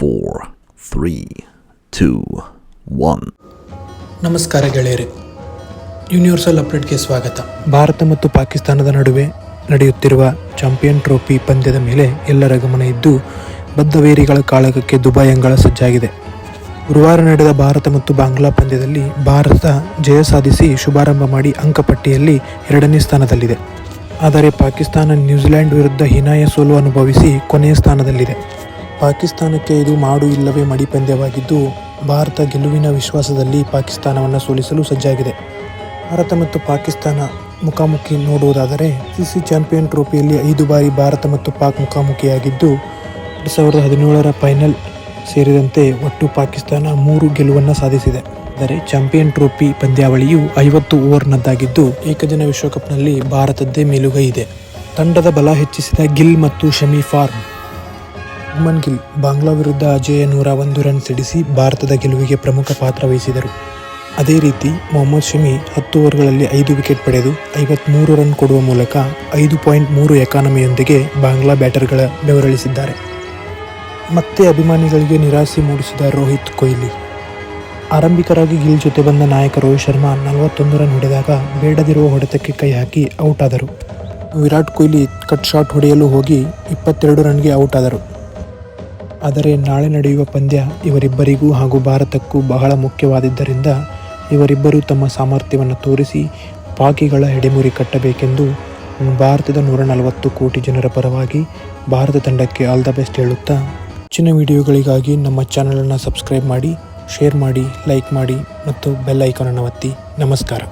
four, three two one ನಮಸ್ಕಾರ ಗೆಳೆಯರೆ. Universal ಅಪ್ಡೇಟ್ಗೆ ಸ್ವಾಗತ. ಭಾರತ ಮತ್ತು ಪಾಕಿಸ್ತಾನದ ನಡುವೆ ನಡೆಯುತ್ತಿರುವ ಚಾಂಪಿಯನ್ ಟ್ರೋಫಿ ಪಂದ್ಯದ ಮೇಲೆ ಎಲ್ಲರ ಗಮನ ಇದ್ದು ಬದ್ಧವೇರಿಗಳ ಕಾಳಗಕ್ಕೆ ದುಬೈ ಅಂಗಳ ಸಜ್ಜಾಗಿದೆ. ಗುರುವಾರ ನಡೆದ ಭಾರತ ಮತ್ತು ಬಾಂಗ್ಲಾ ಪಂದ್ಯದಲ್ಲಿ ಭಾರತ ಜಯ ಸಾಧಿಸಿ ಶುಭಾರಂಭ ಮಾಡಿ ಅಂಕಪಟ್ಟಿಯಲ್ಲಿ ಎರಡನೇ ಸ್ಥಾನದಲ್ಲಿದೆ. ಆದರೆ ಪಾಕಿಸ್ತಾನ ನ್ಯೂಜಿಲೆಂಡ್ ವಿರುದ್ಧ ಹೀನಾಯ ಸೋಲು ಅನುಭವಿಸಿ ಕೊನೆಯ ಸ್ಥಾನದಲ್ಲಿದೆ. ಪಾಕಿಸ್ತಾನಕ್ಕೆ ಇದು ಮಾಡು ಇಲ್ಲವೇ ಮಡಿ ಪಂದ್ಯವಾಗಿದ್ದು ಭಾರತ ಗೆಲುವಿನ ವಿಶ್ವಾಸದಲ್ಲಿ ಪಾಕಿಸ್ತಾನವನ್ನು ಸೋಲಿಸಲು ಸಜ್ಜಾಗಿದೆ. ಭಾರತ ಮತ್ತು ಪಾಕಿಸ್ತಾನ ಮುಖಾಮುಖಿ ನೋಡುವುದಾದರೆ, ಸಿಸಿ ಚಾಂಪಿಯನ್ ಟ್ರೋಫಿಯಲ್ಲಿ ಐದು ಬಾರಿ ಭಾರತ ಮತ್ತು ಪಾಕ್ ಮುಖಾಮುಖಿಯಾಗಿದ್ದು, ಎರಡು ಸಾವಿರದ ಹದಿನೇಳರ ಫೈನಲ್ ಸೇರಿದಂತೆ ಒಟ್ಟು ಪಾಕಿಸ್ತಾನ ಮೂರು ಗೆಲುವನ್ನು ಸಾಧಿಸಿದೆ. ಆದರೆ ಚಾಂಪಿಯನ್ ಟ್ರೋಫಿ ಪಂದ್ಯಾವಳಿಯು ಐವತ್ತು ಓವರ್ನದ್ದಾಗಿದ್ದು, ಏಕದಿನ ವಿಶ್ವಕಪ್ನಲ್ಲಿ ಭಾರತದ್ದೇ ಮೇಲುಗೈ ಇದೆ. ತಂಡದ ಬಲ ಹೆಚ್ಚಿಸಿದ ಗಿಲ್ ಮತ್ತು ಶಮಿ ಫಾರ್ಮ್ ಶುಭ್ಮನ್ ಗಿಲ್ ಬಾಂಗ್ಲಾ ವಿರುದ್ಧ ಅಜೇಯ ನೂರ ಒಂದು ರನ್ ಸಿಡಿಸಿ ಭಾರತದ ಗೆಲುವಿಗೆ ಪ್ರಮುಖ ಪಾತ್ರ ವಹಿಸಿದರು. ಅದೇ ರೀತಿ ಮೊಹಮ್ಮದ್ ಶಮಿ ಹತ್ತು ಓವರ್ಗಳಲ್ಲಿ ಐದು ವಿಕೆಟ್ ಪಡೆದು ಐವತ್ಮೂರು ರನ್ ಕೊಡುವ ಮೂಲಕ ಐದು ಪಾಯಿಂಟ್ ಮೂರು ಎಕಾನಮಿಯೊಂದಿಗೆ ಬಾಂಗ್ಲಾ ಬ್ಯಾಟರ್ಗಳ ಬೆವರಳಿಸಿದ್ದಾರೆ. ಮತ್ತೆ ಅಭಿಮಾನಿಗಳಿಗೆ ನಿರಾಸೆ ಮೂಡಿಸಿದ ರೋಹಿತ್ ಕೊಹ್ಲಿ. ಆರಂಭಿಕರಾಗಿ ಗಿಲ್ ಜೊತೆ ಬಂದ ನಾಯಕ ರೋಹಿತ್ ಶರ್ಮಾ ನಲವತ್ತೊಂದು ರನ್ ಹೊಡೆದಾಗ ಬೇಡದಿರುವ ಹೊಡೆತಕ್ಕೆ ಕೈ ಹಾಕಿ ಔಟ್ ಆದರು. ವಿರಾಟ್ ಕೊಹ್ಲಿ ಕಟ್ ಶಾಟ್ ಹೊಡೆಯಲು ಹೋಗಿ ಇಪ್ಪತ್ತೆರಡು ರನ್ಗೆ ಔಟ್ ಆದರು. ಆದರೆ ನಾಳೆ ನಡೆಯುವ ಪಂದ್ಯ ಇವರಿಬ್ಬರಿಗೂ ಹಾಗೂ ಭಾರತಕ್ಕೂ ಬಹಳ ಮುಖ್ಯವಾದಿದ್ದರಿಂದ ಇವರಿಬ್ಬರೂ ತಮ್ಮ ಸಾಮರ್ಥ್ಯವನ್ನು ತೋರಿಸಿ ಪಾಕಿಗಳ ಹೆಡೆಮುರಿ ಕಟ್ಟಬೇಕೆಂದು ಭಾರತದ ನೂರ ನಲವತ್ತು ಕೋಟಿ ಜನರ ಪರವಾಗಿ ಭಾರತ ತಂಡಕ್ಕೆ ಆಲ್ ದ ಬೆಸ್ಟ್ ಹೇಳುತ್ತಾ ಹೆಚ್ಚಿನ ವಿಡಿಯೋಗಳಿಗಾಗಿ ನಮ್ಮ ಚಾನಲನ್ನು ಸಬ್ಸ್ಕ್ರೈಬ್ ಮಾಡಿ ಶೇರ್ ಮಾಡಿ ಲೈಕ್ ಮಾಡಿ ಮತ್ತು ಬೆಲ್ ಐಕಾನನ್ನು ಒತ್ತಿ. ನಮಸ್ಕಾರ.